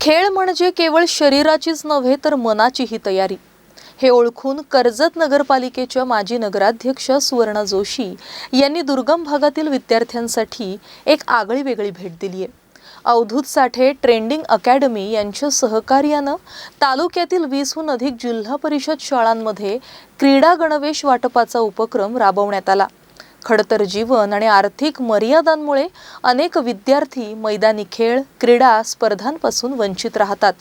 खेळ म्हणजे केवळ शरीराचीच नव्हे तर मनाचीही तयारी. हे ओळखून कर्जत नगरपालिकेच्या माजी नगराध्यक्ष सुवर्णा जोशी यांनी दुर्गम भागातील विद्यार्थ्यांसाठी एक आगळी वेगळी भेट दिली आहे अवधूत साठे ट्रेंडिंग अकॅडमी यांच्या सहकार्यानं तालुक्यातील वीसहून अधिक जिल्हा परिषद शाळांमध्ये क्रीडा गणवेश वाटपाचा उपक्रम राबवण्यात आला. खडतर जीवन आणि आर्थिक मर्यादांमुळे अनेक विद्यार्थी मैदानी खेळ क्रीडा स्पर्धांपासून वंचित राहतात.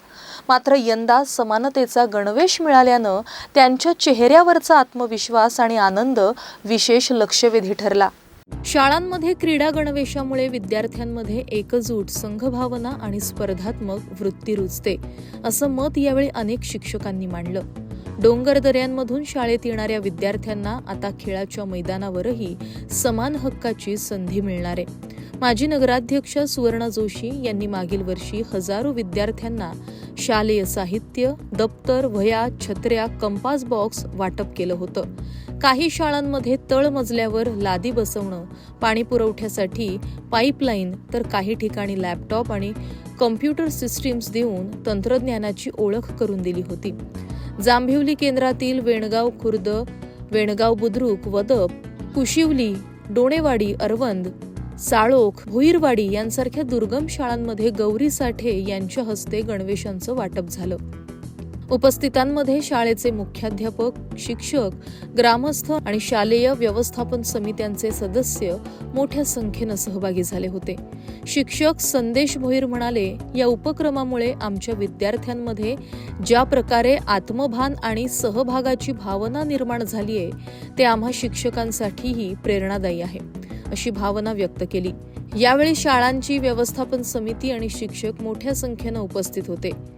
मात्र यंदा समानतेचा गणवेश मिळाल्यानं त्यांच्या चेहऱ्यावरचा आत्मविश्वास आणि आनंद विशेष लक्षवेधी ठरला. शाळांमध्ये क्रीडा गणवेशामुळे विद्यार्थ्यांमध्ये एकजूट संघभावना आणि स्पर्धात्मक वृत्ती रुजते असं मत यावेळी अनेक शिक्षकांनी मांडलं. डोंगर दऱ्यांमधून शाळेत येणाऱ्या विद्यार्थ्यांना आता खेळाच्या मैदानावरही समान हक्काची संधी मिळणार आहे. माजी नगराध्यक्ष सुवर्णा जोशी यांनी मागील वर्षी हजारो विद्यार्थ्यांना शालेय साहित्य दप्तर वह्या छत्र्या कंपास बॉक्स वाटप केलं होतं. काही शाळांमध्ये तळमजल्यावर लादी बसवणं पाणी पुरवठ्यासाठी पाईपलाईन तर काही ठिकाणी लॅपटॉप आणि कम्प्युटर सिस्टीम्स देऊन तंत्रज्ञानाची ओळख करून दिली होती. जांभिवली केंद्रातील वेणगाव खुर्द वेणगाव बुद्रुक वदप कुशिवली डोणेवाडी अरवंद साळोख भुईरवाडी यांसारख्या दुर्गम शाळांमध्ये गौरी साठे यांच्या हस्ते गणवेशांचं वाटप झालं. उपस्थितांमध्ये शाळेचे मुख्याध्यापक शिक्षक ग्रामस्थ आणि शालेय व्यवस्थापन समित्यांचे सदस्य मोठ्या संख्येनं सहभागी झाले होते. शिक्षक संदेश भोईर म्हणाले या उपक्रमामुळे आमच्या विद्यार्थ्यांमध्ये ज्या प्रकारे आत्मभान आणि सहभागाची भावना निर्माण झालीये ते आम्हा शिक्षकांसाठीही प्रेरणादायी आहे अशी भावना व्यक्त केली. यावेळी शाळांची व्यवस्थापन समिती आणि शिक्षक मोठ्या संख्येनं उपस्थित होते.